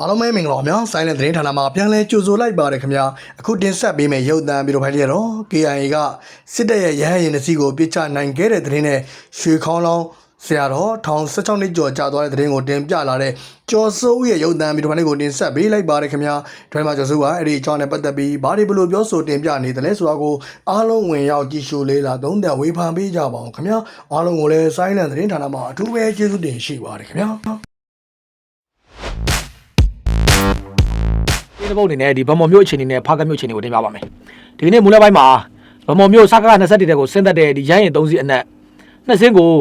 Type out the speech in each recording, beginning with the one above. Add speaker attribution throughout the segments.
Speaker 1: အားလုံးပဲမင်္ဂလာပါများဆိုင်းတဲ့သတင်းဌာနမှာပြန်လဲကြိုဆိုလိုက်ပါတယ်ခင်ဗျာအခုတင်ဆက်ပေးမယ့်ရုပ်သံဗီဒီယိုဖိုင်လေးကတော့ KIA ကစစ်တပ်ရဲ့ရဟန်းရင်တစ်စီးကိုပြစ်ချနိုင်ခဲ့တဲ့သတင်းနဲ့ရွှေခေါင်းလောင်းဆရာတော်ထောင်16နှစ်ကျော်ကြာသွားတဲ့သတင်းကိုတင်ပြလာတဲ့ကျော်စိုးရဲ့ရုပ်သံဗီဒီယိုဖိုင်လေးကိုတင်ဆက်ပေးလိုက်ပါတယ်ခင်ဗျာဒီမှာကျော်စိုးကအဲ့ဒီအကြောင်းနဲ့ပတ်သက်ပြီးဘာတွေဘလို့ပြောဆိုတင်ပြနေတယ်လဲဆိုတာကိုအားလုံးဝင်ရောက်ကြည့်ရှုလေးလာသုံးသပ်ဝေဖန်ပေးကြပါအောင်ခင်ဗျာအားလုံးကိုလည်းဆိုင်းတဲ့သတင်းဌာနမှာအထူးပဲကျေးဇူးတင်ရှိပါတယ်ခင်ဗျာ
Speaker 2: ဒီတစ်ပုတ်အနေနဲ့ဒီဗမော်မျိုးအခြေအနေနဲ့ဖားကမျိုးအခြေအနေကိုတင်ပြပါမယ်ဒီကနေ့မူလပိုင်းမှာဗမော်မျိုးစကား21တဲ့ကိုဆင်းသက်တဲ့ဒီရဟရင်3စီးအနက်နှစ်စင်းကို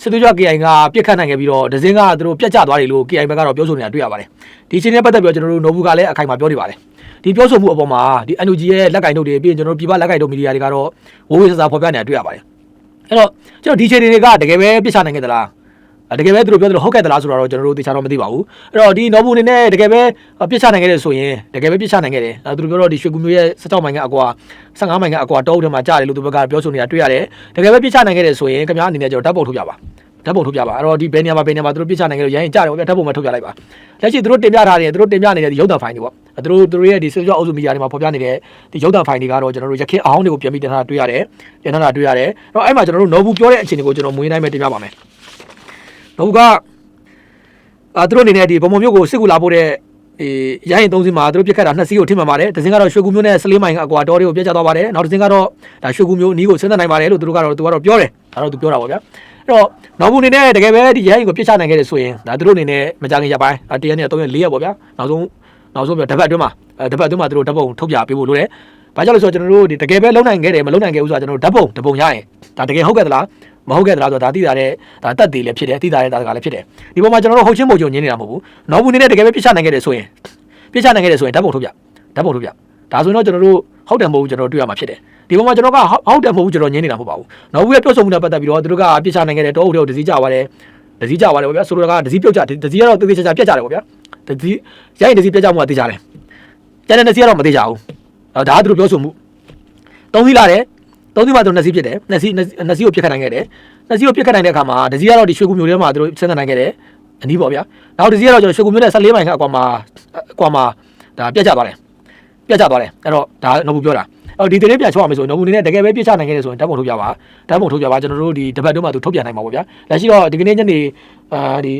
Speaker 2: စစ်သွေးကြွ KI ကပြစ်ခတ်နိုင်ခဲ့ပြီးတော့ဒဇင်းကသူတို့ပြတ်ကျသွားတယ်လို့ KI ဘက်ကတော့ပြောဆိုနေတာတွေ့ရပါတယ်ဒီအခြေအနေနဲ့ပတ်သက်ပြီးတော့ကျွန်တော်တို့ Nobu ကလည်းအခိုင်အမာပြောနေပါတယ်ဒီပြောဆိုမှုအပေါ်မှာဒီ NUG ရဲ့လက်ကင်တို့တွေပြီးရင်ကျွန်တော်တို့ပြည်ပလက်ကင်တို့မီဒီယာတွေကတော့ဝိုးဝေးဆဆာဖော်ပြနေတာတွေ့ရပါတယ်အဲ့တော့ကျွန်တော်ဒီအခြေအနေတွေကတကယ်ပဲပြစ်ချနိုင်ခဲ့သလားအဲ တကယ်ပဲသူတို့ပြောသလိုဟုတ်ကဲ့သလားဆိုတော့ကျွန်တော်တို့သိချာတော့မသိပါဘူးအဲ့တော့ဒီနော်ဘူးအနေနဲ့တကယ်ပဲပြစ်ချနိုင်ခဲ့တယ်ဆိုရင်တကယ်ပဲပြစ်ချနိုင်ခဲ့တယ်အဲသူတို့ပြောတော့ဒီရွှေကူမျိုးရဲ့16မိုင်ကအကွာ15မိုင်ကအကွာတောအုပ်ထဲမှာကြားတယ်လို့သူဘက်ကပြောဆိုနေတာတွေ့ရတယ်တကယ်ပဲပြစ်ချနိုင်ခဲ့တယ်ဆိုရင်ခင်ဗျားအနေနဲ့ကျွန်တော်ဓာတ်ပုံထုတ်ပြပါဓာတ်ပုံထုတ်ပြပါအဲ့တော့ဒီဘယ်နေရာမှာဘယ်နေရာမှာသူတို့ပြစ်ချနိုင်ခဲ့လို့ရရင်ကြားတယ်ပေါ့ဗျာဓာတ်ပုံမှာထုတ်ပြလိုက်ပါလက်ရှိသူတို့တင်ပြထားတယ်သူတို့တင်ပြနေတဲ့ဒီရုပ်သံဖိုင်တွေပေါ့သူတို့သူတို့ရဲ့ဒီစေကြောအုပ်စုမီဒီယာတွေမှာဖော်ပြနေတဲ့ဒီရုပ်သံဖိုင်တွေကတော့ကျွန်တော်တို့ရခင်အဟောင်းတွေကိုပြန်ပြီးတင်ထားတာတွေ့ရတယ်တင်ထားတာတွေ့ရတယ်အဲ့တော့အဲ့မှာကျွန်တော်တို့နော်ဘူးပြောတဲ့အခြေအနေကိုကျွန်တော်မွေးနိုင်မဲ့တင်ပြပါမယ် နော်ဘူးကအာသူတို့အနေနဲ့ဒီဗမော်မျိုးကိုစစ်ကူလာဖို့တဲ့အေးရရင်သုံးစီမှာသူတို့ပြစ်ခတ်တာနှစ်စီးကိုထိမှန်ပါတယ်တစ်စင်းကတော့ရွှေကူမျိုးနဲ့စလေးမိုင်ကအကွာတော်တွေကိုပြစ်ချသွားပါတယ်နောက်တစ်စင်းကတော့ဒါရွှေကူမျိုးနီးကိုဆင်းသက်နိုင်ပါတယ်လို့သူတို့ကတော့သူကတော့ပြောတယ်ဒါတော့သူပြောတာပေါ့ဗျာအဲ့တော့နောက်ဘူးအနေနဲ့တကယ်ပဲဒီရရင်ကိုပြစ်ချနိုင်ခဲ့တယ်ဆိုရင်ဒါသူတို့အနေနဲ့မကြခင်ရပိုင်းဒါတရက်နဲ့3ရက်4ရက်ပေါ့ဗျာနောက်ဆုံးနောက်ဆုံးပြတပတ်အတွင်းမှာအဲတပတ်အတွင်းမှာသူတို့ဓာတ်ပုံထုတ်ပြပေးဖို့လိုတယ်ဘာကြောင့်လဲဆိုတော့ကျွန်တော်တို့ဒီတကယ်ပဲလုံနိုင်ခဲ့တယ်မလုံနိုင်ခဲ့ဘူးဆိုတော့ကျွန်တော်တို့ဓာတ်ပုံဓာတ်ပုံရရင်ဒါတကယ်ဟုတ်ကဲ့သလား မဟုတ်ခဲ့သလားဆိုတော့ဒါသိတာတဲ့ဒါတက်သေးလည်းဖြစ်တယ်သိတာတဲ့ဒါကလည်းဖြစ်တယ်ဒီပေါ်မှာကျွန်တော်တို့ဟုတ်ချင်းပုံကြုံညင်းနေတာမဟုတ်ဘူးနောက်ဘူးနေနဲ့တကယ်ပဲပြစ်ချနိုင်ခဲ့တယ်ဆိုရင်ပြစ်ချနိုင်ခဲ့တယ်ဆိုရင်ဓာတ်ပုံထုတ်ပြဓာတ်ပုံထုတ်ပြဒါဆိုရင်တော့ကျွန်တော်တို့ဟုတ်တယ်မဟုတ်ဘူးကျွန်တော်တို့တွေ့ရမှာဖြစ်တယ်ဒီပေါ်မှာကျွန်တော်ကဟုတ်တယ်မဟုတ်ဘူးကျွန်တော်ညင်းနေတာမဟုတ်ပါဘူးနောက်ဘူးရဲ့ပြောဆိုမှုနဲ့ပတ်သက်ပြီးတော့သူတို့ကပြစ်ချနိုင်ခဲ့တယ်တောအုပ်တွေဒစီကြသွားတယ်ဒစီကြသွားတယ်ပေါ့ဗျာဆိုတော့ကဒစီပြုတ်ကြဒစီကတော့တေးသေးချာချာပြတ်ကြတယ်ပေါ့ဗျာဒစီရိုက်ဒစီပြတ်ကြမှုကတေးကြတယ်ကျန်တဲ့ဒစီကတော့မတေးကြဘူးဒါကသူတို့ပြောဆိုမှုသုံးစီလာတယ် သုံးစီမှာသူနှစ်စီးဖြစ်တယ်နှစ်စီးနှစ်စီးကိုပြစ်ခတ်နိုင်ခဲ့တယ်နှစ်စီးကိုပြစ်ခတ်နိုင်တဲ့အခါမှာဒစီကတော့ဒီရွှေကူမျိုးထဲမှာသူတို့ဆင်းသက်နိုင်ခဲ့တယ်အနည်းပေါ့ဗျာနောက်ဒစီကတော့ကျွန်တော်ရွှေကူမျိုးနဲ့14မိုင်ခန့်အကွာမှာအကွာမှာဒါပြတ်ကြသွားတယ်ပြတ်ကြသွားတယ်အဲ့တော့ဒါနော်ဘူးပြောတာအော်ဒီသတင်းပြန်ချောရမယ်ဆိုရင်နော်ဘူးနေနဲ့တကယ်ပဲပြစ်ချနိုင်ခဲ့တယ်ဆိုရင်ဓာတ်ပုံထုတ်ပြပါဓာတ်ပုံထုတ်ပြပါကျွန်တော်တို့ဒီတပတ်တုန်းမှသူထုတ်ပြန်နိုင်မှာပေါ့ဗျာလက်ရှိတော့ဒီကနေ့ညနေအာဒီ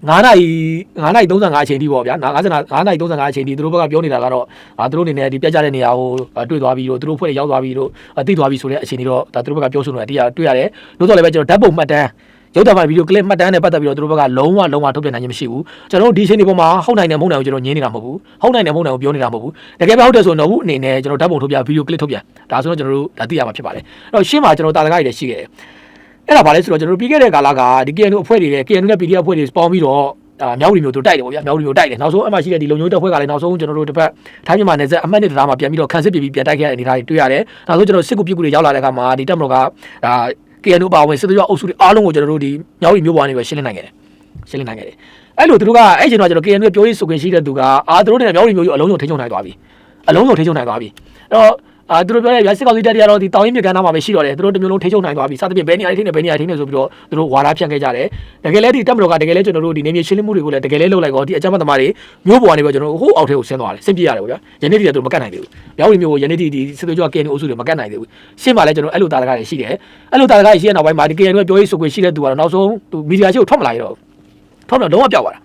Speaker 2: 9နာရီ9နာရီ35အချိန်ထိပေါ့ဗျာ50 9နာရီ35အချိန်ထိသူတို့ဘက်ကပြောနေတာကတော့အာသူတို့အနေနဲ့ဒီပြတ်ကြတဲ့နေရာကိုတွေ့သွားပြီးတော့သူတို့ဖွဲ့ရောက်သွားပြီးတော့သိသွားပြီးဆိုတဲ့အချိန်တွေတော့ဒါသူတို့ဘက်ကပြောဆိုနေတာတရားတွေ့ရတယ်လို့တော့လည်းပဲကျွန်တော်ဓာတ်ပုံမှတ်တမ်းရုပ်သံဖိုင်ဗီဒီယိုကလစ်မှတ်တမ်းနဲ့ပတ်သက်ပြီးတော့သူတို့ဘက်ကလုံးဝလုံးဝထုတ်ပြန်နိုင်ခြင်းမရှိဘူးကျွန်တော်တို့ဒီအချိန်ဒီပုံမှာဟုတ်နိုင်တယ်မဟုတ်နိုင်ဘူးကျွန်တော်ညင်းနေတာမဟုတ်ဘူးဟုတ်နိုင်တယ်မဟုတ်နိုင်ဘူးပြောနေတာမဟုတ်ဘူးတကယ်ပဲဟုတ်တယ်ဆိုရင်တော့ဘူးအနေနဲ့ကျွန်တော်ဓာတ်ပုံထုတ်ပြဗီဒီယိုကလစ်ထုတ်ပြန်ဒါဆိုတော့ကျွန်တော်တို့ဒါသိရမှာဖြစ်ပါတယ်အဲ့တော့ရှင်းမှာကျွန်တော်တာတကားတွေလည်းရှိခဲ့တယ် အဲ့ဒါဘာလဲဆိုတော့ကျွန်တော်တို့ပြီးခဲ့တဲ့ကာလကဒီ KNU အဖွဲ့တွေနဲ့ KNU နဲ့ PDF အဖွဲ့တွေပေါင်းပြီးတော့အာမြောက်ရီမျိုးတို့တိုက်တယ်ပေါ့ဗျာမြောက်ရီမျိုးတိုက်တယ်နောက်ဆုံးအမှရှိတဲ့ဒီလုံညိုးတပ်ဖွဲ့ကလည်းနောက်ဆုံးကျွန်တော်တို့တစ်ပတ်ထိုင်းမြန်မာနယ်စပ်အမှတ်နှစ်တရားမှာပြန်ပြီးတော့ခန်းစစ်ပြည်ပြီးပြန်တိုက်ခဲ့တဲ့အနေအထားတွေတွေ့ရတယ်နောက်ဆုံးကျွန်တော်စစ်ကူပြစ်ကူတွေရောက်လာတဲ့အခါမှာဒီတပ်မတော်ကဒါ KNU ပါဝင်စစ်သွေးအုပ်စုတွေအားလုံးကိုကျွန်တော်တို့ဒီမြောက်ရီမျိုးပေါ်ကနေပဲရှင်းလင်းနိုင်ခဲ့တယ်ရှင်းလင်းနိုင်ခဲ့တယ်အဲ့လိုသူတို့ကအဲ့ချိန်တော့ကျွန်တော် KNU ရဲ့ပြောရေးဆိုခွင့်ရှိတဲ့သူကအာသူတို့နဲ့မြောက်ရီမျိုးကြီးအလုံးစုံထိန်းချုပ်နိုင်သွားပြီအလုံးစုံထိန်းချုပ်နိုင်သွားပြီအဲ့တော့ အာသူတို့ပြောတဲ့ဗျာစစ်ကောင်စီတပ်တွေကတော့ဒီတောင်ရင်မြေကမ်းနားမှာပဲရှိတော့တယ်သူတို့တမျိုးလုံးထိန်းချုပ်နိုင်သွားပြီစသဖြင့်ဘယ်နေရာထိနေဘယ်နေရာထိနေဆိုပြီးတော့သူတို့ဝါဒဖြန့်ခဲ့ကြတယ်တကယ်လဲဒီတပ်မတော်ကတကယ်လဲကျွန်တော်တို့ဒီနေမြေရှင်းလင်းမှုတွေကိုလည်းတကယ်လဲလုပ်လိုက်တော့ဒီအကြမ်းဖက်သမားတွေမျိုးပေါ်ကနေပဲကျွန်တော်တို့ဟိုးအောက်ထဲကိုဆင်းသွားတယ်ဆင်းပြေရတယ်ဗျာယနေ့တည်းကသူတို့မကတ်နိုင်သေးဘူးမြောက်ရီမျိုးကိုယနေ့တည်းဒီစစ်သွေးကြွ KNU အုပ်စုတွေမကတ်နိုင်သေးဘူးရှင်းပါလဲကျွန်တော်အဲ့လိုတာတကားတွေရှိတယ်အဲ့လိုတာတကားတွေရှိတဲ့နောက်ပိုင်းမှာဒီ KNU ရဲ့ပြောရေးဆိုခွင့်ရှိတဲ့သူကတော့နောက်ဆုံးသူမီဒီယာရှိကိုထွက်မလာရတော့ထွက်မလာလုံးဝပြောက်သွားတာ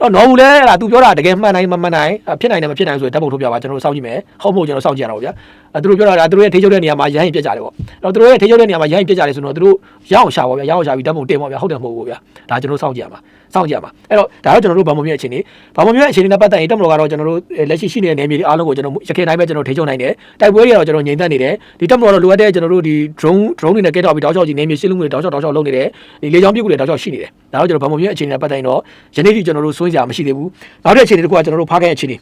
Speaker 2: တော့နော်ဘူးလဲအဲ့ဒါ तू ပြောတာတကယ်မှန်နိုင်မမှန်နိုင်ဖြစ်နိုင်တယ်မဖြစ်နိုင်ဆိုရင်ဓာတ်ပုံထုတ်ပြပါကျွန်တော်တို့စောင့်ကြည့်မယ်ဟုတ်မဟုတ်ကျွန်တော်စောင့်ကြည့်ရအောင်ဗျာအဲ သူတို့ပြောတာဒါသူတို့ရဲ့ထိချုပ်တဲ့နေရာမှာရဟရင်ပြက်ကြတယ်ပေါ့တော့သူတို့ရဲ့ထိချုပ်တဲ့နေရာမှာရဟရင်ပြက်ကြတယ်ဆိုတော့သူတို့ရအောင်ရှာပါဗျာရအောင်ရှာပြီးဓာတ်ပုံတင်ပါဗျာဟုတ်တယ်မဟုတ်ဘူးဗျာဒါကျွန်တော်စောင့်ကြည့်ရမှာစောင့်ကြည့်ရမှာအဲ့တော့ဒါတော့ကျွန်တော်တို့ဗမာမျိုးရဲ့အခြေအနေဗမာမျိုးရဲ့အခြေအနေနဲ့ပတ်သက်ရင်တက်မလို့ကတော့ကျွန်တော်တို့လက်ရှိရှိနေတဲ့နေမြေတွေအားလုံးကိုကျွန်တော်ရခိုင်တိုင်းပဲကျွန်တော်ထိချုပ်နိုင်တယ်တိုက်ပွဲတွေကတော့ကျွန်တော်ငြိမ်သက်နေတယ်ဒီတက်မလို့တော့လိုအပ်တဲ့ကျွန်တော်တို့ဒီ drone drone တွေနဲ့ကဲတော့ပြီးတောက်ချောက်ကြီးနေမြေရှင်းလုံးတွေတောက်ချောက်တောက်ချောက်လုပ်နေတယ်ဒီလေကြောင်းပြစ်ကူတွေတောက်ချောက်ရှိနေတယ်ဒါတော့ကျွန်တော်ဗမာမျိုးရဲ့အခြေအနေနဲ့ပတ်သက်ရင်တော့ယနေ့ထိကျွန်တော်တို့စိုးစရာမရှိသေးဘူးနောက်တဲ့အခြေအနေတစ်ခုကကျွန်တော်တို့ဖားခိုင်းအခြေအနေ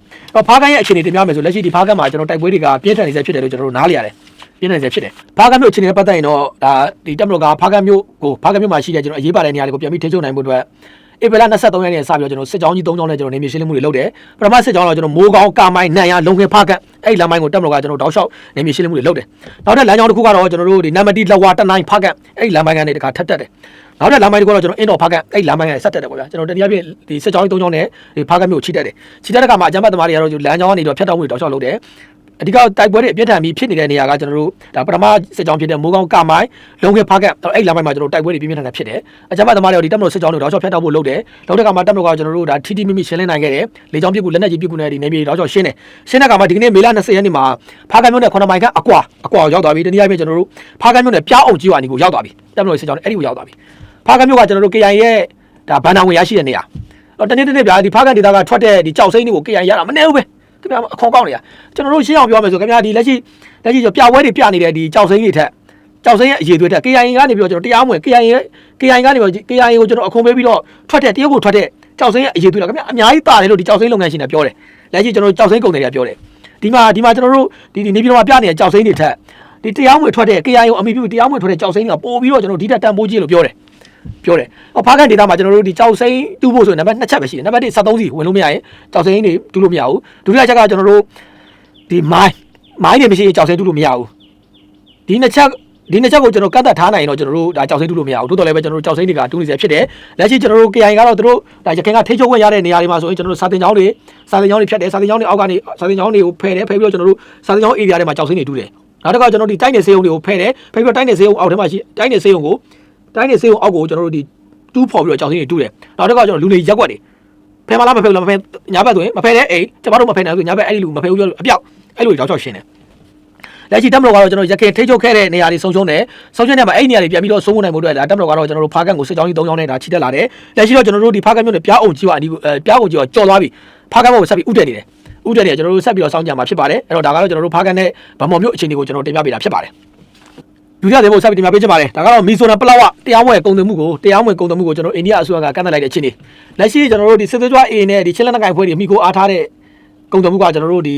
Speaker 2: ဖားခိုင်းရဲ့အခြေအနေတင်ပြမယ်ဆိုလက်ရှိဒီဖားခိုင်းမှာကျွန်တော်တိုက်ပွဲတွေကပြင်းထန်နေစေဖြစ်တယ်လို့ကျွန်တော်တို့နားလည်ရတယ်ပြင်းထန်နေစေဖြစ်တယ်ဖားကမြို့အခြေအနေနဲ့ပတ်သက်ရင်တော့ဒါဒီတက်မလို့ကဖားကမြို့ကိုဖားကမြို့မှာရှိတဲ့ကျွန်တော်အရေးပါတဲ့နေရာတွေကိုပြန်ပြီးထိချုပ်နိုင်ဖို့အတွက်ဧပြီလ23ရက်နေ့စပြီးတော့ကျွန်တော်စစ်ကြောင်းကြီး3ကြောင်းနဲ့ကျွန်တော်နေမြေရှင်းလင်းမှုတွေလုပ်တယ်ပထမစစ်ကြောင်းတော့ကျွန်တော်မိုးကောင်းကာမိုင်းနန်ရလုံခဲဖားကအဲ့လမ်းမိုင်းကိုတက်မလို့ကကျွန်တော်တောက်လျှောက်နေမြေရှင်းလင်းမှုတွေလုပ်တယ်နောက်ထပ်လမ်းကြောင်းတစ်ခုကတော့ကျွန်တော်တို့ဒီနမတီလဝါတနိုင်ဖားကအဲ့လမ်းမိုင်းကနေတခါထပ်တက်တယ်နောက်ထပ်လမ်းမိုင်းတစ်ခုတော့ကျွန်တော်အင်းတော်ဖားကန်အဲ့လမ်းမိုင်းကဆက်တက်တယ်ပေါ့ဗျာကျွန်တော်တနည်းအားဖြင့်ဒီစစ်ကြောင်းကြီး၃ကြောင်းနဲ့ဒီဖားကန်မြို့ကိုချိတက်တယ်ချိတက်တဲ့ခါမှာအကြမ်းဖက်သမားတွေကတော့လမ်းကြောင်းကနေတော့ဖျက်တောက်မှုတွေတောက်လျှောက်လုပ်တယ် အဓိကတိုက်ပွဲတွေအပြစ်ထန်ပြီးဖြစ်နေတဲ့နေရာကကျွန်တော်တို့ဒါပထမစစ်ကြောင်းဖြစ်တဲ့မိုးကောင်းကမိုင်းလုံခဲဖားကန်အဲ့လမ်းမိုင်းမှာကျွန်တော်တိုက်ပွဲတွေပြင်းပြင်းထန်ထန်ဖြစ်တယ်အကြမ်းဖက်သမားတွေဒီတပ်မတော်စစ်ကြောင်းတွေတောက်လျှောက်ဖျက်တောက်ဖို့လုပ်တယ်လုပ်တဲ့ခါမှာတပ်မတော်ကကျွန်တော်တို့ဒါထီတီမိမိရှင်းလင်းနိုင်ခဲ့တယ်လေကြောင်းပြစ်ကူလက်နက်ကြီးပြစ်ကူနဲ့ဒီနေမြေတောက်လျှောက်ရှင်းတယ်ရှင်းတဲ့ခါမှာဒီကနေ့မေလ20ရက်နေ့မှာဖားကန်မြို့နယ်9မိုင်ကအကွာအကွာရောက်သွားပြီတနည်းအားဖြင့်ကျွန်တော်တို့ဖားကန်မြို့နယ်ပြားအောင်ကြီးဝါနီကိုရောက်သွားပြီတပ်မတော်စစ်ကြောင်းတွေအဲ့ဒီကိုရောက်သွားပြီဖားကမြို့ကကျွန်တော်တို့ KI ရဲ့ဒါဘန်နာဝင်ရရှိတဲ့နေရာတော့တနေ့တနေ့ဗျာဒီဖားကန်ဒေသကထွက်တဲ့ဒီကြောက်စိမ့်တွေကို KI ရတာမနေဘူးပဲ ခင်ဗျာအခွန်ကောက်နေရကျွန်တော်တို့ရှင်းအောင်ပြောမယ်ဆိုခင်ဗျာဒီလက်ရှိလက်ရှိပြပွဲတွေပြနေတဲ့ဒီကြောက်စိမ့်တွေထက်ကြောက်စိမ့်ရဲ့အရေးသွေးထက် KI ကနေပြီးတော့ကျွန်တော်တရားမဝင် KI ရဲ့ KI ကနေပြီးတော့ KI ကိုကျွန်တော်အခွန်ပေးပြီးတော့ထွက်တဲ့တရုတ်ကိုထွက်တဲ့ကြောက်စိမ့်ရဲ့အရေးသွေးလာခင်ဗျာအများကြီးတာတယ်လို့ဒီကြောက်စိမ့်လုပ်ငန်းရှင်တွေပြောတယ်လက်ရှိကျွန်တော်တို့ကြောက်စိမ့်ကုန်တွေကပြောတယ်ဒီမှာဒီမှာကျွန်တော်တို့ဒီဒီနေပြည်တော်မှာပြနေတဲ့ကြောက်စိမ့်တွေထက်ဒီတရားမဝင်ထွက်တဲ့ KI ကိုအမိပြုတရားမဝင်ထွက်တဲ့ကြောက်စိမ့်တွေကပို့ပြီးတော့ကျွန်တော်ဒီထက်တန်ဖိုးကြီးလို့ပြောတယ် ပြောတယ်။ဟောဖားကန်ဒေတာမှာကျွန်တော်တို့ဒီကြောက်စိမ့်တူးဖို့ဆိုရင်နံပါတ်2ချက်ပဲရှိတယ်။နံပါတ်1 73စီဝင်လို့မရရင်ကြောက်စိမ့်တွေတူးလို့မရဘူး။ဒုတိယချက်ကကျွန်တော်တို့ဒီမိုင်းမိုင်းတွေမရှိရင်ကြောက်စိမ့်တူးလို့မရဘူး။ဒီနှစ်ချက်ဒီနှစ်ချက်ကိုကျွန်တော်ကတ်သက်ထားနိုင်ရင်တော့ကျွန်တော်တို့ဒါကြောက်စိမ့်တူးလို့မရဘူး။တိုးတော်လည်းပဲကျွန်တော်တို့ကြောက်စိမ့်တွေကတူးနေစေဖြစ်တယ်။လက်ရှိကျွန်တော်တို့ KI ကတော့တို့ဒါရခိုင်ကထိချုပ်ခွင့်ရတဲ့နေရာတွေမှာဆိုရင်ကျွန်တော်တို့စာတင်ကျောင်းတွေစာတင်ကျောင်းတွေဖြတ်တယ်စာတင်ကျောင်းတွေအောက်ကနေစာတင်ကျောင်းတွေကိုဖယ်တယ်ဖယ်ပြီးတော့ကျွန်တော်တို့စာတင်ကျောင်း area တွေမှာကြောက်စိမ့်တွေတူးတယ်။နောက်တစ်ခါကျွန်တော်တို့ဒီတိုက်နယ်စေးုံတွေကိုဖယ်တယ်ဖယ်ပြီးတော့တိုက်နယ်စေးုံအောက်ထဲမှာရှိတိုက်နယ်စေးုံကို တိုက်နယ်စေးုံအောက်ကိုကျွန်တော်တို့ဒီတူးဖော်ပြီးတော့ကြောက်စိမ့်တွေတူးတယ်နောက်တစ်ခါကျွန်တော်လူနေရက်ွက်တွေဖယ်မလားမဖယ်ဘူးလားမဖယ်ညာဘက်ဆိုရင်မဖယ်တဲ့အိမ်ကျမတို့မဖယ်နိုင်ဘူးညာဘက်အဲ့ဒီလူမဖယ်ဘူးပြောလို့အပြောက်အဲ့လိုကြောက်ကြောက်ရှင်းတယ်လက်ရှိတက်မတော်ကတော့ကျွန်တော်ရခင်ထိချုပ်ခဲ့တဲ့နေရာတွေဆုံးရှုံးတယ်ဆုံးရှုံးတဲ့မှာအဲ့ဒီနေရာတွေပြန်ပြီးတော့ဆုံးဖို့နိုင်ဖို့အတွက်ဒါတက်မတော်ကတော့ကျွန်တော်တို့ဖားကန်ကိုစစ်ကြောင်းကြီး၃ကြောင်းနဲ့ဒါချီတက်လာတယ်လက်ရှိတော့ကျွန်တော်တို့ဒီဖားကန်မြို့နယ်ပြားအောင်ကြီးကအဒီအဲပြားအောင်ကြီးကကြော်သွားပြီဖားကန်ဘက်ကိုဆက်ပြီးဥတက်နေတယ်ဥတက်နေတယ်ကျွန်တော်တို့ဆက်ပြီးတော့စောင့်ကြမှာဖြစ်ပါတယ်အဲ့တော့ဒါကတော့ကျွန်တော်တို့ဖားကန်နဲ့ဗမော်မြို့အခြေအနေကိုကျွန်တော်တင်ပြပေးတာဖြစ်ပါတယ် ဒုတိယသေးဖို့ဆက်ပြီးတင်ပြပေးချင်ပါတယ်ဒါကတော့မီဆိုရန်ပလောက်ဝတရားမဝင်ကုန်သွယ်မှုကိုတရားမဝင်ကုန်သွယ်မှုကိုကျွန်တော်အိန္ဒိယအစိုးရကကန့်သတ်လိုက်တဲ့အခြေအနေလက်ရှိကျွန်တော်တို့ဒီစစ်သွေးကြွ A နဲ့ဒီချင်းလက်နက်ကိုင်ဖွဲ့တွေမိကိုအားထားတဲ့ကုန်သွယ်မှုကကျွန်တော်တို့ဒီ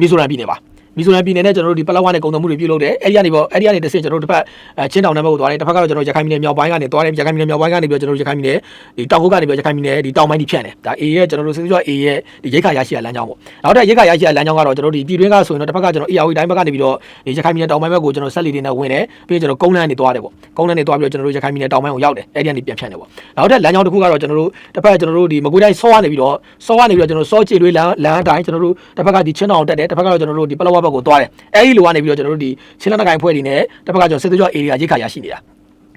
Speaker 2: မီဆိုရန်ပြည်နယ်ပါ မီဆိုရန်ပြည်နယ်နဲ့ကျွန်တော်တို့ဒီပလောက်ဝနဲ့ကုန်သွယ်မှုတွေပြုလုပ်တယ်အဲ့ဒီကနေပေါ့အဲ့ဒီကနေတစ်ဆင့်ကျွန်တော်တို့တစ်ဖက်အဲချင်းတောင်နယ်ဘက်ကိုသွားတယ်တစ်ဖက်ကတော့ကျွန်တော်ရခိုင်ပြည်နယ်မြောက်ပိုင်းကနေသွားတယ်ရခိုင်ပြည်နယ်မြောက်ပိုင်းကနေပြီးတော့ကျွန်တော်တို့ရခိုင်ပြည်နယ်ဒီတောင်ကုတ်ကနေပြီးတော့ရခိုင်ပြည်နယ်ဒီတောင်ပိုင်းထိဖြန့်တယ်ဒါ A ရဲ့ကျွန်တော်တို့စစ်သွေးကြွ A ရဲ့ဒီရိတ်ခါရရှိရလမ်းကြောင်းပေါ့နောက်တဲ့ရိတ်ခါရရှိရလမ်းကြောင်းကတော့ကျွန်တော်တို့ဒီပြည်တွင်းကဆိုရင်တော့တစ်ဖက်ကကျွန်တော် AR တိုင်းဘက်ကနေပြီးတော့ဒီရခိုင်ပြည်နယ်တောင်ပိုင်းဘက်ကိုကျွန်တော်ဆက်လီတွေနဲ့ဝင်တယ်ပြီးတော့ကျွန်တော်ကုန်းလန်းနေသွားတယ်ပေါ့ကုန်းလန်းနေသွားပြီးတော့ကျွန်တော်တို့ရခိုင်ပြည်နယ်တောင်ပိုင်းကိုရောက်တယ်အဲ့ဒီကနေပြန်ဖြန့်တယ်ပေါ့နောက်တဲ့လမ်းကြောင်းတစ်ခုကတော့ကျွန်တော်တို့တစ်ဖက်ကျွန်တော်တို့ဒီမကွေးတိုင်းစောကနေပြီးတော့စောကနေပြီးတော့ကျွန်တော်စောချေလွေးလမ်းလမ်းအတိုင်းကျွန်တော်တို့တစ်ဖက်ကဒီချင်းတောင်တက်တယ်တစ်ဖက်ကတော့ကျွန်တော်တို့ဒီပလောဝဘက်ကိုသွားတယ်အဲ့ဒီလိုကနေပြီးတော့ကျွန်တော်တို့ဒီချင်းလက်နက်ကိုင်ဖွဲ့တွေနဲ့တစ်ဖက်ကကျွန်တော်စစ်သွေးကြော area ရိတ်ခါရရှိနေတာ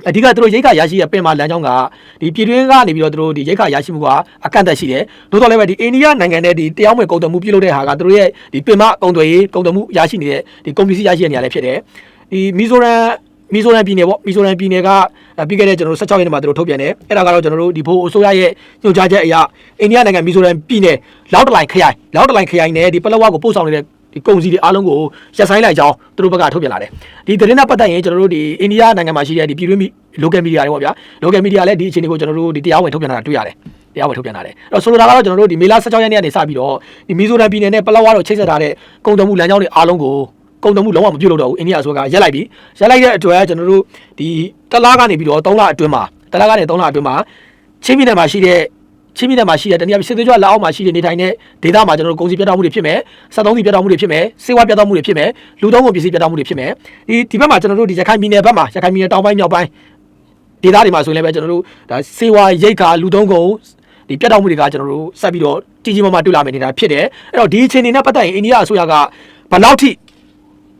Speaker 2: အဓိကသူတို့ရိတ်ခါရရှိရပင်မာလမ်းကြောင်းကဒီပြည်တွင်းကနေပြီးတော့သူတို့ဒီရိတ်ခါရရှိမှုကအကန့်အသတ်ရှိတယ်။သို့တော်လည်းပဲဒီအိန္ဒိယနိုင်ငံနဲ့ဒီတရားဝင်ကုန်သွယ်မှုပြုလုပ်တဲ့ဟာကသူတို့ရဲ့ဒီပင်မကုန်သွယ်ရေးကုန်သွယ်မှုရရှိနေတဲ့ဒီကုန်ပစ္စည်းရရှိတဲ့နေရာလည်းဖြစ်တယ်။ဒီမီဇိုရမ်မီဇိုရမ်ပြည်နယ်ပေါ့မီဇိုရမ်ပြည်နယ်ကပြီးခဲ့တဲ့ကျွန်တော်တို့16ရက်နေ့မှာသူတို့ထုတ်ပြန်တယ်။အဲ့ဒါကတော့ကျွန်တော်တို့ဒီဘိုးအစိုးရရဲ့ညွှန်ကြားချက်အရအိန္ဒိယနိုင်ငံမီဇိုရမ်ပြည်နယ်လောက်တလိုင်ခရိုင်လောက်တလိုင်ခရိုင်နဲ့ဒီပလောဝကိုပို့ဆောင်နေတဲ့ ဒီကုန်စည်တွေအားလုံးကိုရပ်ဆိုင်းလိုက်ကြောင်းသူတို့ဘက်ကထုတ်ပြန်လာတယ်။ဒီသတင်းနဲ့ပတ်သက်ရင်ကျွန်တော်တို့ဒီအိန္ဒိယနိုင်ငံမှာရှိတဲ့ဒီပြည်တွင်း local media တွေပေါ့ဗျာ local media လည်းဒီအခြေအနေကိုကျွန်တော်တို့ဒီတရားဝင်ထုတ်ပြန်တာတွေ့ရတယ်။တရားဝင်ထုတ်ပြန်တာတယ်။အဲ့တော့ဆိုလိုတာကတော့ကျွန်တော်တို့ဒီမေလ16ရက်နေ့ကနေစပြီးတော့ဒီမီဇိုရမ်ပြည်နယ်နဲ့ပလောဝါတော့ချိတ်ဆက်ထားတဲ့ကုန်သွယ်မှုလမ်းကြောင်းတွေအားလုံးကိုကုန်သွယ်မှုလုံးဝမပြုတ်လို့တော့ဘူးအိန္ဒိယအစိုးရကရက်လိုက်ပြီ။ရက်လိုက်တဲ့အတွက်ကျွန်တော်တို့ဒီတလားကနေပြီးတော့3လအတွင်းမှာတလားကနေ3လအတွင်းမှာချင်းပြည်နယ်မှာရှိတဲ့ ချင်းပြည်နယ်မှာရှိတဲ့တနည်းအားဖြင့်စစ်သွေးကြွလက်အောက်မှာရှိတဲ့နေထိုင်တဲ့ဒေသမှာကျွန်တော်တို့ကုန်စည်ပြတ်တောက်မှုတွေဖြစ်မယ်။စက်သုံးစီပြတ်တောက်မှုတွေဖြစ်မယ်။စေဝါပြတ်တောက်မှုတွေဖြစ်မယ်။လူသုံးကုန်ပစ္စည်းပြတ်တောက်မှုတွေဖြစ်မယ်။ဒီဒီဘက်မှာကျွန်တော်တို့ဒီရခိုင်ပြည်နယ်ဘက်မှာရခိုင်ပြည်နယ်တောင်ပိုင်းမြောက်ပိုင်းဒေသတွေမှာဆိုရင်လည်းပဲကျွန်တော်တို့ဒါစေဝါရိတ်ခါလူသုံးကုန်ဒီပြတ်တောက်မှုတွေကကျွန်တော်တို့ဆက်ပြီးတော့ကြီးကြီးမားမားတွေ့လာမယ်နေတာဖြစ်တယ်။အဲ့တော့ဒီအခြေအနေနဲ့ပတ်သက်ရင်အိန္ဒိယအစိုးရကဘယ်လောက်ထိ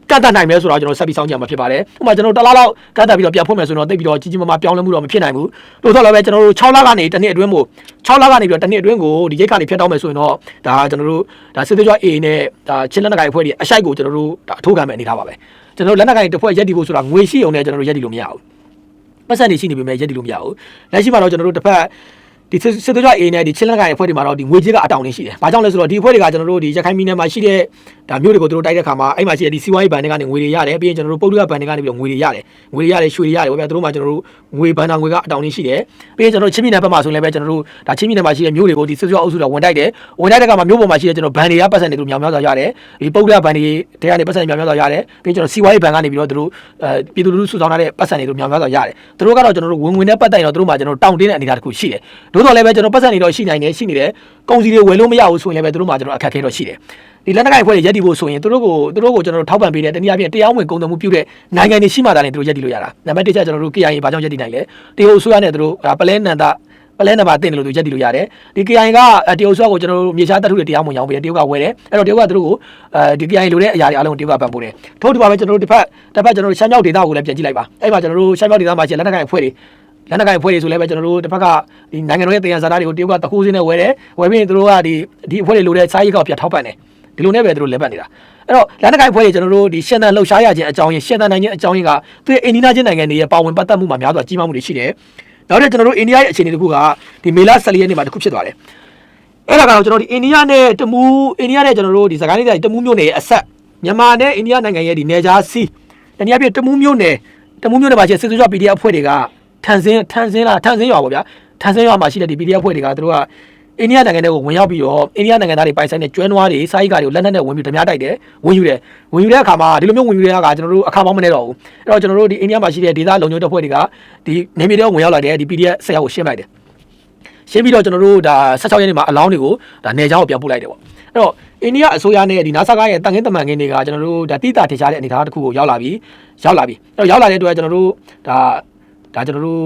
Speaker 2: ကန့်တတ်နိုင်မယ်ဆိုတော့ကျွန်တော်ဆက်ပြီးစောင့်ကြမှာဖြစ်ပါတယ်။ဥပမာကျွန်တော်တို့တစ်လားလောက်ကန့်တတ်ပြီးတော့ပြန်ဖွင့်မယ်ဆိုတော့တိတ်ပြီးတော့ကြီးကြီးမားမားပြောင်းလဲမှုတော့မဖြစ်နိုင်ဘူး။တို့တော့လည်းပဲကျွန်တော်တို့6လကနေတစ်နှစ်အတွင်းကို6လကနေပြီးတော့တစ်နှစ်အတွင်းကိုဒီရိတ်ခါနေဖြတ်တောင်းမယ်ဆိုရင်တော့ဒါကျွန်တော်တို့ဒါစစ်သေးကြွ A နဲ့ဒါချင်းလက်နက်ကိုင်အဖွဲ့တွေအရှိုက်ကိုကျွန်တော်တို့ဒါအထိုးခံမဲ့အနေထားပါပဲ။ကျွန်တော်တို့လက်နက်ကိုင်တစ်ဖွဲ့ရက်တီဖို့ဆိုတာငွေရှိအောင်နဲ့ကျွန်တော်တို့ရက်တီလို့မရဘူး။ပတ်စံနေရှိနေပြီမဲ့ရက်တီလို့မရဘူး။လက်ရှိမှာတော့ကျွန်တော်တို့တစ်ဖက် ဒီစစ်သွေးကြွ A နဲ့ဒီချင်းလက်ကိုင်အဖွဲ့တွေမှာတော့ဒီငွေကြေးကအတောင်နေရှိတယ်။ဘာကြောင့်လဲဆိုတော့ဒီအဖွဲ့တွေကကျွန်တော်တို့ဒီရခိုင်ပြည်နယ်မှာရှိတဲ့ဒါမျိုးတွေကိုသူတို့တိုက်တဲ့ခါမှာအဲ့မှာရှိတဲ့ဒီစီးပွားရေးဘဏ်တွေကနေငွေတွေရတယ်ပြီးရင်ကျွန်တော်တို့ပုတ်တုကဘဏ်တွေကနေပြီးတော့ငွေတွေရတယ်။ငွေတွေရတယ်ရွှေတွေရတယ်ဗျာသူတို့မှာကျွန်တော်တို့ငွေဘဏ္ဍာငွေကအတောင်နေရှိတယ်။ပြီးရင်ကျွန်တော်တို့ချင်းပြည်နယ်ဘက်မှာဆိုရင်လည်းပဲကျွန်တော်တို့ဒါချင်းပြည်နယ်မှာရှိတဲ့မျိုးတွေကိုဒီစစ်သွေးကြွအုပ်စုကဝင်တိုက်တယ်။ဝင်တိုက်တဲ့ခါမှာမျိုးပေါ်မှာရှိတဲ့ကျွန်တော်ဘဏ်တွေကပတ်စံတွေသူတို့မြောင်များစွာရတယ်။ဒီပုတ်တုကဘဏ်တွေတဲကနေပတ်စံမြောင်များစွာရတယ်။ပြီးရင်ကျွန်တော်စီးပွားရေးဘဏ်ကနေပြီးတော့သူတို့အဲပြည်သူလူထုစုဆောင်းထားတဲ့ပတ်စံတွေသူတို့မြောင်များစွာရတယ်။သူတို့ကတော့ကျွန်တော်တို့ဝင်ဝင်နဲ့ပတ်သက်ရင်တော့သူတို့မှာကျွန်တော်တို့တောင်းတင်းတဲ့အနေအထားတစ်ခုရှိတယ်။သို့တော်လည်းပဲကျွန်တော်ပတ်စံတွေတော့ရှိနိုင်တယ်ရှိနေတယ်။ကုန်စည်တွေဝယ်လို့မရဘူးဆိုရင်လည်းပဲသူတို့မှာကျွန်တော်အခက်အခဲတော့ရှိတယ်။ဒီလက်နက်ကိုင်ဖွဲ့တွေရက်တည်ဖို့ဆိုရင်သူတို့ကိုသူတို့ကိုကျွန်တော်တို့ထောက်ပံ့ပေးတဲ့တနည်းအားဖြင့်တရားဝင်ကုန်သွယ်မှုပြုတဲ့နိုင်ငံတွေရှိမှသာလေသူတို့ရက်တည်လို့ရတာနံပါတ်1ချက်ကျွန်တော်တို့ KIA ဘာကြောင့်ရက်တည်နိုင်လဲတရုတ်အစိုးရနဲ့သူတို့ပလဲနန္ဒပလဲနံပါတ်တင်တယ်လို့သူရက်တည်လို့ရတယ်ဒီ KIA ကတရုတ်အစိုးရကိုကျွန်တော်တို့မြေရှားတပ်ထုတွေတရားဝင်ရောင်းပေးတယ်တရုတ်ကဝယ်တယ်အဲ့တော့တရုတ်ကသူတို့ကိုအဲဒီ KIA လိုတဲ့အရာတွေအားလုံးတရုတ်ကပံ့ပိုးတယ်ထို့တူပါပဲကျွန်တော်တို့တစ်ဖက်တစ်ဖက်ကျွန်တော်တို့ရှမ်းမြောက်ဒေသကိုလည်းပြန်ကြည့်လိုက်ပါအဲ့မှာကျွန်တော်တို့ရှမ်းမြောက်ဒေသမှာရှိတဲ့လက်နက်ကိုင်အဖွဲ့တွေ လက်နက်ကိုင်အဖွဲ့တွေဆိုလည်းပဲကျွန်တော်တို့တစ်ဖက်ကဒီနိုင်ငံတော်ရဲ့တရားစာသားတွေကိုတရုတ်ကတခုစင်းနဲ့ဝယ်တယ်ဝယ်ပြီးရင်သူတို့ကဒီဒီအဖွဲ့တွေလိုတဲ့စားရေးကောက်ပြထောက်ပံ့တယ်ဒီလိုနဲ့ပဲသူတို့လက်ပတ်နေတာအဲ့တော့လက်နက်ကိုင်ဖွဲ့တွေကျွန်တော်တို့ဒီရှန်တန်လှုပ်ရှားရခြင်းအကြောင်းရင်းရှန်တန်နိုင်ခြင်းအကြောင်းရင်းကသူရဲ့အိန္ဒိယချင်းနိုင်ငံတွေရဲ့ပါဝင်ပတ်သက်မှုမှာများစွာကြီးမားမှုတွေရှိတယ်နောက်တစ်ကျွန်တော်တို့အိန္ဒိယရဲ့အခြေအနေတစ်ခုကဒီမေလ14ရက်နေ့မှာတစ်ခုဖြစ်သွားတယ်အဲ့ဒါကတော့ကျွန်တော်ဒီအိန္ဒိယနဲ့တမူးအိန္ဒိယနဲ့ကျွန်တော်တို့ဒီစကိုင်းလေးတိုင်းတမူးမြို့နယ်ရဲ့အဆက်မြန်မာနဲ့အိန္ဒိယနိုင်ငံရဲ့ဒီနယ်ခြားစီးတနည်းအားဖြင့်တမူးမြို့နယ်တမူးမြို့နယ်မှာရှိတဲ့စစ်သွေးကြ PDF အဖွဲ့တွေက ထန်စင်းထန်စင်းလားထန်စင်းရွာပေါ့ဗျာထန်စင်းရွာမှာရှိတဲ့ဒီ PDF အဖွဲ့တွေကသူတို့ကအိန္ဒိယနိုင်ငံတွေကိုဝင်ရောက်ပြီးတော့အိန္ဒိယနိုင်ငံသားတွေပိုင်ဆိုင်တဲ့ကျွဲနွားတွေစားရိတ်ကားတွေကိုလက်နက်နဲ့ဝင်ပြီးဓမြတိုက်တယ်ဝင်ယူတယ်ဝင်ယူတဲ့အခါမှာဒီလိုမျိုးဝင်ယူတဲ့အခါကျွန်တော်တို့အခါပေါင်းမနေတော့ဘူးအဲ့တော့ကျွန်တော်တို့ဒီအိန္ဒိယမှာရှိတဲ့ဒေသလုံခြုံရေးတပ်ဖွဲ့တွေကဒီနေပြည်တော်ဝင်ရောက်လာတဲ့ဒီ PDF ဆက်ရောက်ကိုရှင်းလိုက်တယ်ရှင်းပြီးတော့ကျွန်တော်တို့ဒါ16ရက်နေ့မှာအလောင်းတွေကိုဒါနေချောင်းကိုပြန်ပို့လိုက်တယ်ပေါ့အဲ့တော့အိန္ဒိယအစိုးရနဲ့ဒီ NASA ကရဲ့တန်ခင်းတမန်ခင်းတွေကကျွန်တော်တို့ဒါတိတာထင်ရှားတဲ့အနေအထားတစ်ခုကိုရောက်လာပြီရောက်လာပြီအဲ့တော့ရောက်လာတဲ့အတွက်ကျွန်တော်တို့ဒါ ဒါကျွန်တော်တို့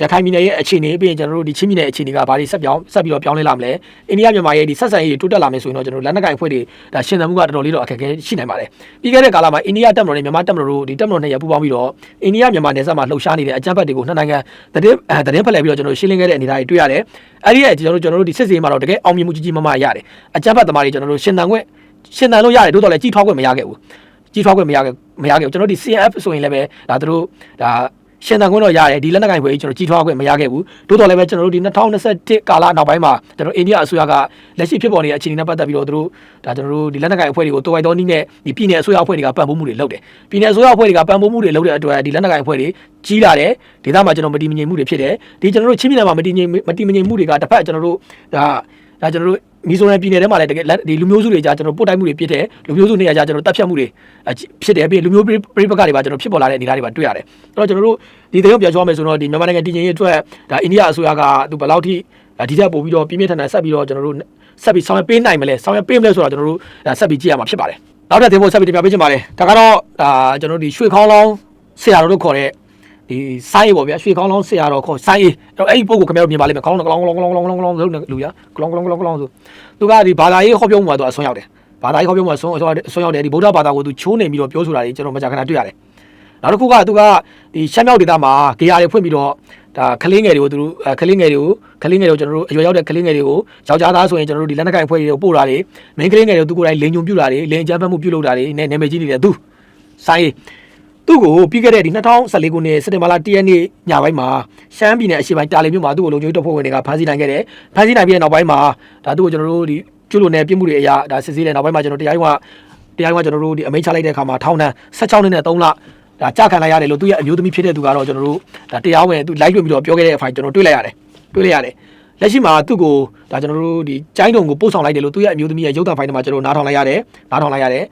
Speaker 2: ရခိုင်ပြည်နယ်ရဲ့အခြေအနေပြီးရင်ကျွန်တော်တို့ဒီချင်းပြည်နယ်အခြေအနေကဘာတွေဆက်ပြောင်းဆက်ပြီးတော့ပြောင်းလဲလာမလဲအိန္ဒိယမြန်မာရဲ့ဒီဆက်ဆံရေးတွေတိုးတက်လာမယ်ဆိုရင်တော့ကျွန်တော်တို့လက်နက်ကိုင်အဖွဲ့တွေဒါရှင်သန်မှုကတော်တော်လေးတော့အခက်အခဲရှိနိုင်ပါတယ်ပြီးခဲ့တဲ့ကာလမှာအိန္ဒိယတပ်မတော်နဲ့မြန်မာတပ်မတော်တို့ဒီတပ်မတော်နဲ့ရပူးပေါင်းပြီးတော့အိန္ဒိယမြန်မာနယ်စပ်မှာလှုပ်ရှားနေတဲ့အကြမ်းဖက်တွေကိုနှစ်နိုင်ငံတည်င်းတည်င်းဖက်လှည့်ပြီးတော့ကျွန်တော်ရှင်းလင်းခဲ့တဲ့အနေအထားတွေတွေ့ရတယ်အဲ့ဒီရဲ့ကျွန်တော်တို့ကျွန်တော်တို့ဒီစစ်စင်မှာတော့တကယ်အောင်မြင်မှုကြီးကြီးမားမားရတယ်အကြမ်းဖက်သမားတွေကျွန်တော်တို့ရှင်သန်ခွင့်ရှင်သန်လို့ရတယ်တိုးတော်လည်းကြီးထွားခွင့်မရခဲ့ဘူးကြီးထွားခွင့်မရခဲ့မရခဲ့ဘူးကျွန်တော်ဒီ CNF ဆိုရင်လည်းပဲဒါသူတို့ဒါ ရှင်သန်ခွင့်တော့ရတယ်ဒီလက်နက်ကင်ဖွဲ့ကြီးကျွန်တော်ကြီးထွားခွင့်မရခဲ့ဘူးတိုးတော်လည်းပဲကျွန်တော်တို့ဒီ2021ကာလနောက်ပိုင်းမှာကျွန်တော်အိန္ဒိယအစိုးရကလက်ရှိဖြစ်ပေါ်နေတဲ့အခြေအနေနဲ့ပတ်သက်ပြီးတော့သူတို့ဒါကျွန်တော်တို့ဒီလက်နက်ကင်အဖွဲ့တွေကိုတိုးဝိုက်တော်နည်းနဲ့ဒီပြည်내အစိုးရအဖွဲ့တွေကပံ့ပိုးမှုတွေလုပ်တယ်ပြည်내အစိုးရအဖွဲ့တွေကပံ့ပိုးမှုတွေလုပ်တဲ့အတွက်ဒီလက်နက်ကင်အဖွဲ့တွေကြီးလာတယ်ဒေသမှာကျွန်တော်မတည်မငြိမ်မှုတွေဖြစ်တယ်ဒီကျွန်တော်တို့ချင်းပြည်နယ်မှာမတည်ငြိမ်မတည်မငြိမ်မှုတွေကတစ်ဖက်ကျွန်တော်တို့ဒါဒါကျွန်တော်တို့ မီဇိုရမ်ပြည်နယ်ထဲမှာလည်းတကယ်ဒီလူမျိုးစုတွေကြားကျွန်တော်ပို့တိုက်မှုတွေဖြစ်တယ်လူမျိုးစုနေရာကြားကျွန်တော်တပ်ဖြတ်မှုတွေဖြစ်တယ်ပြီးလူမျိုးပြိပကတွေပါကျွန်တော်ဖြစ်ပေါ်လာတဲ့အနေအထားတွေပါတွေ့ရတယ်အဲ့တော့ကျွန်တော်တို့ဒီတရုတ်ပြောကြမယ်ဆိုတော့ဒီမြန်မာနိုင်ငံတည်ငြိမ်ရေးအတွက်ဒါအိန္ဒိယအစိုးရကသူဘယ်လောက်ထိဒီထက်ပို့ပြီးတော့ပြင်းပြထန်ထန်ဆက်ပြီးတော့ကျွန်တော်တို့ဆက်ပြီးဆောင်ရွက်ပေးနိုင်မလဲဆောင်ရွက်ပေးမလဲဆိုတော့ကျွန်တော်တို့ဒါဆက်ပြီးကြည့်ရမှာဖြစ်ပါတယ်နောက်ထပ်သင်ဖို့ဆက်ပြီးတင်ပြပေးချင်ပါတယ်ဒါကတော့ဒါကျွန်တော်တို့ဒီရွှေခေါင်းလောင်းဆရာတော်တို့ခေါ်တဲ့ ဒီစိုင်းပေါ့ဗျာရွှေခေါင်းလောင်းဆရာတော်ခေါ်စိုင်းအဲ့တော့အဲ့ဒီပုံကိုခင်ဗျားတို့မြင်ပါလိမ့်မယ်ခေါင်းလောင်းကလောင်းကလောင်းကလောင်းကလောင်းကလောင်းလို့လူရကလောင်းကလောင်းကလောင်းကလောင်းဆိုသူကဒီဘာသာရေးဟောပြောမှုမှာသူအဆွမ်းရောက်တယ်ဘာသာရေးဟောပြောမှုမှာဆွမ်းဆွမ်းရောက်တယ်ဒီဗုဒ္ဓဘာသာကိုသူချိုးနေပြီးတော့ပြောဆိုတာတွေကျွန်တော်မကြာခဏတွေ့ရတယ်နောက်တစ်ခုကသူကဒီရှမ်းမြောက်ဒေသမှာဂေယာတွေဖွင့်ပြီးတော့ဒါကလေးငယ်တွေကိုသူတို့ကလေးငယ်တွေကိုကလေးငယ်တွေကိုကျွန်တော်တို့အရွယ်ရောက်တဲ့ကလေးငယ်တွေကိုယောက်ျားသားဆိုရင်ကျွန်တော်တို့ဒီလက်နက်ကိုင်ဖွဲ့တွေကိုပို့တာတွေမင်းကလေးငယ်တွေကိုသူကိုယ်တိုင်လိန်ညုံပြူတာတွေလိန်ချမ်းဖတ်မှုပြုလုပ်တာတွေနဲ့နာမည်ကြီးနေတဲ့သူစိုင်း သူ့ကိုပြီးခဲ့တဲ့ဒီ2014ခုနှစ်စက်တင်ဘာလ10ရက်နေ့ညပိုင်းမှာရှမ်းပြည်နယ်အရှေ့ပိုင်းတာလီမြို့မှာသူ့ကိုလုံခြုံရေးတပ်ဖွဲ့ဝင်တွေကဖမ်းဆီးနိုင်ခဲ့တယ်ဖမ်းဆီးနိုင်ပြီးတဲ့နောက်ပိုင်းမှာဒါသူ့ကိုကျွန်တော်တို့ဒီကျွလို့နယ်ပြစ်မှုတွေအရာဒါစစ်ဆေးတဲ့နောက်ပိုင်းမှာကျွန်တော်တရားရုံးကတရားရုံးကကျွန်တော်တို့ဒီအမိန့်ချလိုက်တဲ့အခါမှာထောင်ဒဏ်16နှစ်နဲ့3လဒါကြခံလိုက်ရတယ်လို့သူရဲ့အမျိုးသမီးဖြစ်တဲ့သူကတော့ကျွန်တော်တို့ဒါတရားဝင်သူလိုက်လွှင့်ပြီးတော့ပြောခဲ့တဲ့အဖိုင်ကျွန်တော်တွေ့လိုက်ရတယ်တွေ့လိုက်ရတယ်လက်ရှိမှာသူ့ကိုဒါကျွန်တော်တို့ဒီကျိုင်းတုံကိုပို့ဆောင်လိုက်တယ်လို့သူရဲ့အမျိုးသမီးရဲ့ရုပ်သံဖိုင်ထဲမှာကျွန်တော်နားထောင်လိုက်ရတယ်နားထောင်လိုက်ရတယ်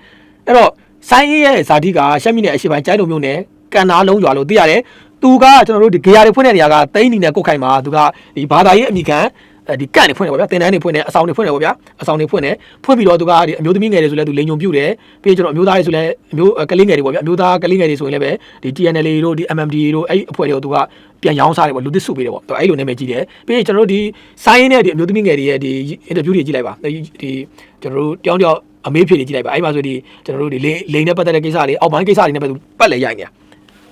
Speaker 2: အဲ့တော့ ဆိုင်းရဲ့ဇာတိကရှက်မိနဲ့အရှိပိုင်းကျိုင်းတုံမျိုးနဲ့ကန်နာလုံးရွာလို့သိရတယ်သူကကျွန်တော်တို့ဒီဂေယာတွေဖွင့်တဲ့နေရာကတိန်းနေနဲ့ကုတ်ခိုင်မှာသူကဒီဘာသာရေးအမိခံဒီကန့်နေဖွင့်တယ်ပေါ့ဗျာတင်တန်းနေဖွင့်တယ်အဆောင်နေဖွင့်တယ်ပေါ့ဗျာအဆောင်နေဖွင့်တယ်ဖွင့်ပြီးတော့သူကဒီအမျိုးသမီးငယ်တွေဆိုလဲသူလိန်ညုံပြုတ်တယ်ပြီးရင်ကျွန်တော်အမျိုးသားတွေဆိုလဲအမျိုးကလေးငယ်တွေပေါ့ဗျာအမျိုးသားကလေးငယ်တွေဆိုရင်လည်းပဲဒီ TNL တို့ဒီ MMD တို့အဲ့အဖွဲ့တွေကိုသူကပြန်ရောင်းစားတယ်ပေါ့လူသစ်စုပေးတယ်ပေါ့အဲ့လိုနာမည်ကြီးတယ်ပြီးရင်ကျွန်တော်တို့ဒီဆိုင်းနဲ့ဒီအမျိုးသမီးငယ်တွေရဲ့ဒီ interview တွေကြည့်လိုက်ပါဒီကျွန်တော်တို့တောင်းတောင်း အမေးဖြေတွေကြည့်လိုက်ပါအဲ့မှာဆိုဒီကျွန်တော်တို့ဒီလိန်နဲ့ပတ်သက်တဲ့ကိစ္စတွေအောက်ပိုင်းကိစ္စတွေနဲ့ပဲသူပတ်လဲရိုက်နေတာ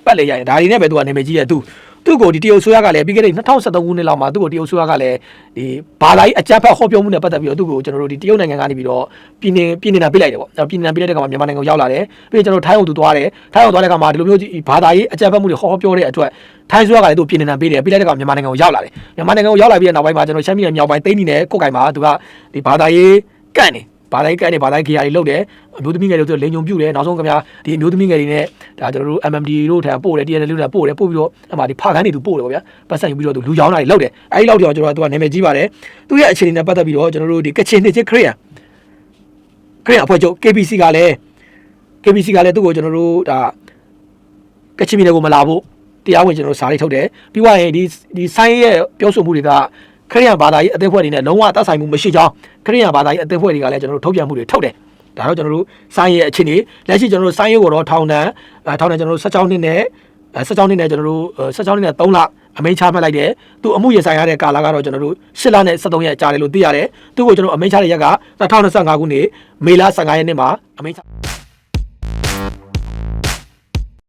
Speaker 2: ပတ်လဲရိုက်နေတာဒါတွေနဲ့ပဲသူကနာမည်ကြီးတယ်သူသူ့ကိုဒီတရုတ်ဆိုရကလည်းပြီးခဲ့တဲ့2023ခုနှစ်လောက်မှာသူ့ကိုတရုတ်ဆိုရကလည်းဒီဘာသာရေးအကြမ်းဖက်ဟောပြောမှုနဲ့ပတ်သက်ပြီးတော့သူ့ကိုကျွန်တော်တို့ဒီတရုတ်နိုင်ငံကနေပြီးတော့ပြည်နေပြည်နေတာပြစ်လိုက်တယ်ပေါ့အဲပြည်နေတာပြစ်လိုက်တဲ့ကောင်မြန်မာနိုင်ငံကိုရောက်လာတယ်ပြီးရင်ကျွန်တော်ထိုင်းအောင်သူသွားတယ်ထိုင်းအောင်သွားတဲ့ကောင်မှာဒီလိုမျိုးဘာသာရေးအကြမ်းဖက်မှုတွေဟောပြောတဲ့အတွက်ထိုင်းဆိုရကလည်းသူ့ပြည်နေတာပေးတယ်ပြစ်လိုက်တဲ့ကောင်မြန်မာနိုင်ငံကိုရောက်လာတယ်မြန်မာနိုင်ငံကိုရောက်လာပြီးတဲ့နောက်ပိုင်းမှာကျွန်တော်ရှမ်းပြည်နယ်မြောက်ပိုင်းတိန်းနေနဲ့ကိုယ်ကင်မှာသူကဒီဘာသာရေးကန့်နေ ဘာသာရေးကန့်နေဘာသာရေးဂီယာတွေလုပ်တယ်အမျိုးသမီးငယ်တွေဆိုလိန်ညုံပြုတ်တယ်နောက်ဆုံးခင်ဗျာဒီအမျိုးသမီးငယ်တွေနဲ့ဒါကျွန်တော်တို့ MMD တို့ထံပို့တယ် TNL တို့ထံပို့တယ်ပို့ပြီးတော့အမှဒီဖာခန်းတွေသူပို့တယ်ပေါ့ဗျာပတ်ဆက်ယူပြီးတော့သူလူကြောင်းတာတွေလုပ်တယ်အဲဒီလောက်တောင်ကျွန်တော်ကသူကနာမည်ကြီးပါတယ်သူရဲ့အခြေအနေနဲ့ပတ်သက်ပြီးတော့ကျွန်တော်တို့ဒီကချင်နှစ်ချင်းခရီးယန်ခရီးယန်အဖွဲ့ချုပ် KBC ကလည်း KBC ကလည်းသူ့ကိုကျွန်တော်တို့ဒါကချင်ပြည်နယ်ကိုမလာဖို့တရားဝင်ကျွန်တော်စာလေးထုတ်တယ်ပြီးွားရင်ဒီဒီဆိုင်းရဲ့ပြောဆိုမှုတွေက ခရိယန်ဘာသာရေးအသေးဖွဲ့တွေနဲ့လုံးဝသက်ဆိုင်မှုမရှိကြောင်းခရိယန်ဘာသာရေးအသေးဖွဲ့တွေကလည်းကျွန်တော်တို့ထုတ်ပြန်မှုတွေထုတ်တယ်ဒါတော့ကျွန်တော်တို့စိုင်းရဲ့အခြေအနေလက်ရှိကျွန်တော်တို့စိုင်းရုပ်ကိုတော့ထောင်တန်းအဲထောင်တန်းကျွန်တော်တို့16နှစ်နဲ့အဲ16နှစ်နဲ့ကျွန်တော်တို့16နှစ်နဲ့3လအမိန့်ချမှတ်လိုက်တယ်သူအမှုရင်ဆိုင်ရတဲ့ကာလကတော့ကျွန်တော်တို့10လနဲ့73ရက်ကြာတယ်လို့သိရတယ်သူ့ကိုကျွန်တော်အမိန့်ချတဲ့ရက်က2025ခုနှစ်မေလ15ရက်နေ့မှာအမိန့်ချ